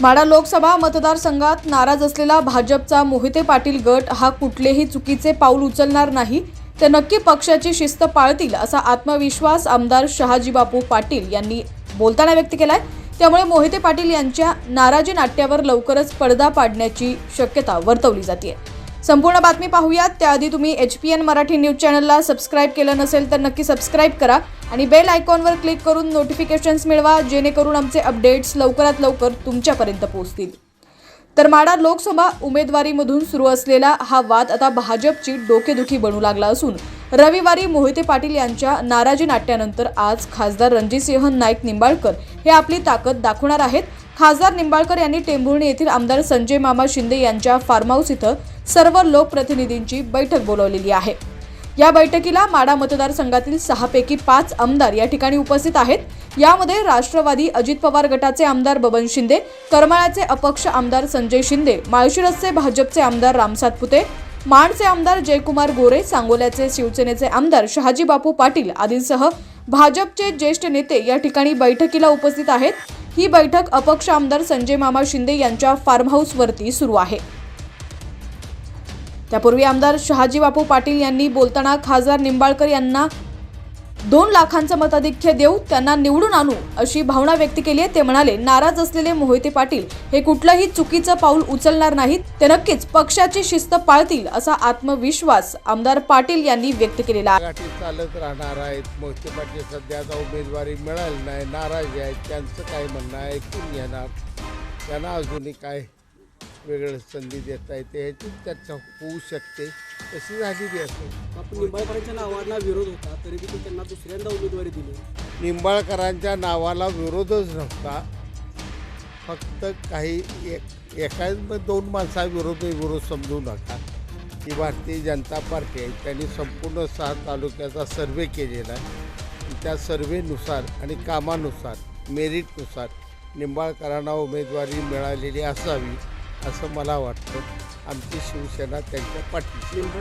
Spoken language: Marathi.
माडा लोकसभा मतदारसंघात नाराज असलेला भाजपचा मोहिते पाटील गट हा कुठलेही चुकीचे पाऊल उचलणार नाही ते नक्की पक्षाची शिस्त पाळतील असा आत्मविश्वास आमदार शहाजीबापू पाटील यांनी बोलताना व्यक्त केलाय. त्यामुळे मोहिते पाटील यांच्या नाराजी नाट्यावर लवकरच पडदा पाडण्याची शक्यता वर्तवली जाते संपूर्ण बातमी पाहूयात. त्याआधी तुम्ही H P N Marathi news चॅनलला सबस्क्राईब केलं नसेल तर नक्की सबस्क्राईब करा आणि बेल आयकॉनवर क्लिक करून नोटिफिकेशन्स मिळवा जेणेकरून आमचे अपडेट्स लवकरात लवकर तुमच्यापर्यंत पोहोचतील. तर माडा लोकसभा उमेदवारीमधून सुरू असलेला हा वाद आता भाजपची डोकेदुखी बनू लागला असून रविवारी मोहिते पाटील यांच्या नाराजी नाट्यानंतर आज खासदार रणजितसिंह नाईक निंबाळकर हे आपली ताकद दाखवणार आहेत. खासदार निंबाळकर यांनी टेंभुर्णी येथील आमदार संजय मामा शिंदे यांच्या फार्म हाऊस इथं सर्व लोकप्रतिनिधींची बैठक बोलावलेली आहे. या बैठकीला माडा मतदारसंघातील सहापैकी पाच आमदार या ठिकाणी उपस्थित आहेत. यामध्ये राष्ट्रवादी अजित पवार गटाचे आमदार बबन शिंदे करमाळ्याचे अपक्ष आमदार संजय शिंदे माळशिरसचे भाजपचे आमदार रामसात पुते माणचे आमदार जयकुमार गोरे सांगोल्याचे शिवसेनेचे आमदार शहाजी बापू पाटील आदींसह भाजपचे ज्येष्ठ नेते या ठिकाणी बैठकीला उपस्थित आहेत. ही बैठक अपक्ष आमदार संजय मामा शिंदे यांच्या फार्म हाऊसवरती सुरू आहे. त्यापूर्वी आमदार शहाजी बापू पाटील यांनी बोलताना खासदार निंबाळकर यांना दोन लाखांचं मताधिक्य देऊ त्यांना निवडून आणू अशी भावना व्यक्त केली आहे. ते म्हणाले नाराज असलेले मोहिते पाटील हे कुठलंही चुकीचं पाऊल उचलणार नाहीत. ते नक्कीच पक्षाची शिस्त पाळतील असा आत्मविश्वास आमदार पाटील यांनी व्यक्त केलेला चालत राहणार आहेत. मोहिते पाटील सध्याचा उमेदवारी मिळाली नाही. नाराज आहेत. त्यांचं काय म्हणणं ऐकून घेणार. त्यांना अजूनही काय वेगळं संधी देता येते ह्याची चर्चा होऊ शकते. तशी झालेली आपण निंबाळकरांच्या नावाला विरोध होता तरी देखील त्यांना दुसऱ्यांदा उमेदवारी दिली. निंबाळकरांच्या नावाला विरोधच नव्हता. फक्त काही एक एका दोन माणसाविरोध विरोध समजू नका. ती भारतीय जनता पार्टी आहे. त्यांनी संपूर्ण सहा तालुक्याचा सर्वे केलेला आहे. त्या सर्वेनुसार आणि कामानुसार मेरिटनुसार निंबाळकरांना उमेदवारी मिळालेली असावी. असं मला वाटतं. आमची शिवसेना त्यांच्या पाठीशी